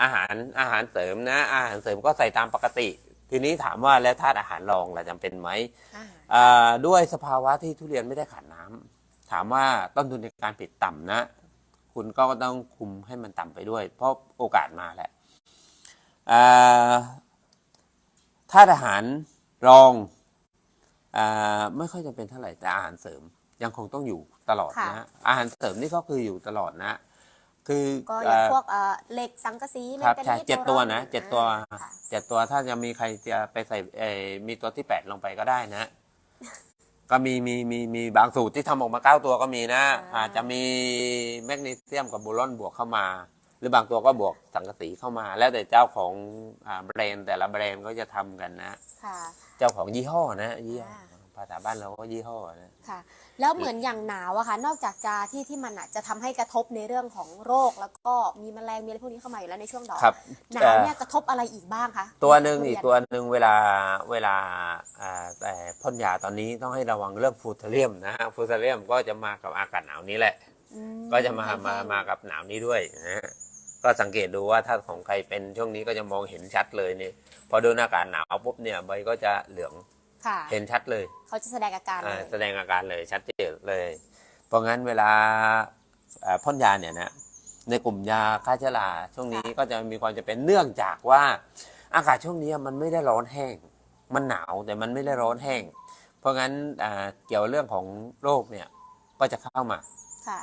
อาหารอาหารเสริมนะ อาหารเสริมก็ใส่ตามปกติ ทีนี้ถามว่าแล้วธาตุอาหารรองล่ะจำเป็นไหมอ่าอ่าด้วยสภาวะที่ทุเรียนไม่ได้ขาดน้ำถามว่าต้นทุนในการผลิตต่ำนะ คุณก็ต้องคุมให้มันต่ำไปด้วย เพราะโอกาสมาแหละอ่าธาตุอาหารรองอ่าไม่ค่อยจำเป็นเท่าไหร่แต่อาหารเสริมยังคงต้องอยู่ตลอดค่ะนะอาหารเสริมนี่ก็คืออยู่ตลอดนะ คือก็อย่างเอ่อพวกเอ่อเหล็กสังกะสีครับแมงกาใช่นีสเจ็ดตัวนะโบรอนเจ็ดตัวอ่าค่ะเจ็ดตัวถ้าจะมีใครจะไปใส่เอ่อมีตัวที่แปดลงไปก็ได้นะ ก็มีมีมีมีบางสูตรที่ทำออกมาเก้าตัวก็มีนะอาจจะมีแมกนีเซียมกับโบรอนบวกเข้ามา หรือบางตัวก็บวกสังกะสีเข้ามา แล้วแต่เจ้าของอ่าแบรนด์แต่ละแบรนด์ก็จะทำกันนะ ค่ะ เจ้าของยี่ห้อนะยี่ห้อ อ่า ภาษาบ้านเราก็ยี่ห้อนะค่ะ แล้วเหมือนอย่างหนาวอะค่ะ นอกจากจะที่ที่มันอะจะทำให้กระทบในเรื่องของโรค แล้วก็มีแมลงมีอะไรพวกนี้เข้ามาอยู่แล้วในช่วงดอกครับหนาวเนี่ยกระทบอะไรอีกบ้างคะตัวหนึ่งทุเรีอียกตัวหนึ่งเวลาเวลาอ่าแต่พ่นยาตอนนี้ต้องให้ระวังเรื่องฟูเทเรียมนะฮะฟูเทเรียมก็จะมากับอากาศหนาวนี้แหละอืก็จะมาแห้มางมากับหนาวนี้ด้วยนะฮะก็สังเกตดูว่าถ้าของใครเป็นช่วงนี้ก็จะมองเห็นชัดเลยนี่พอโดนอากาศหนาวปุ๊บเนี่ยใบก็จะเหลือง ค่ะ เห็นชัดเลยเขาจะแสดงอาการเลอ่ายแสดงอาการเลยชัดเจนเลย เพราะงั้นเวลาอ่าพ่นยาเนี่ยนะในกลุ่มยาฆ่าเชื้อราช่วงนี้ก็จะมีความจะเป็นเนื่องจากว่า อากาศช่วงนี้มันไม่ได้ร้อนแห้ง มันหนาวแต่มันไม่ได้ร้อนแห้ง เพราะงั้นอ่าเกี่ยวเรื่องของโรคเนี่ยก็จะเข้ามา ค่ะ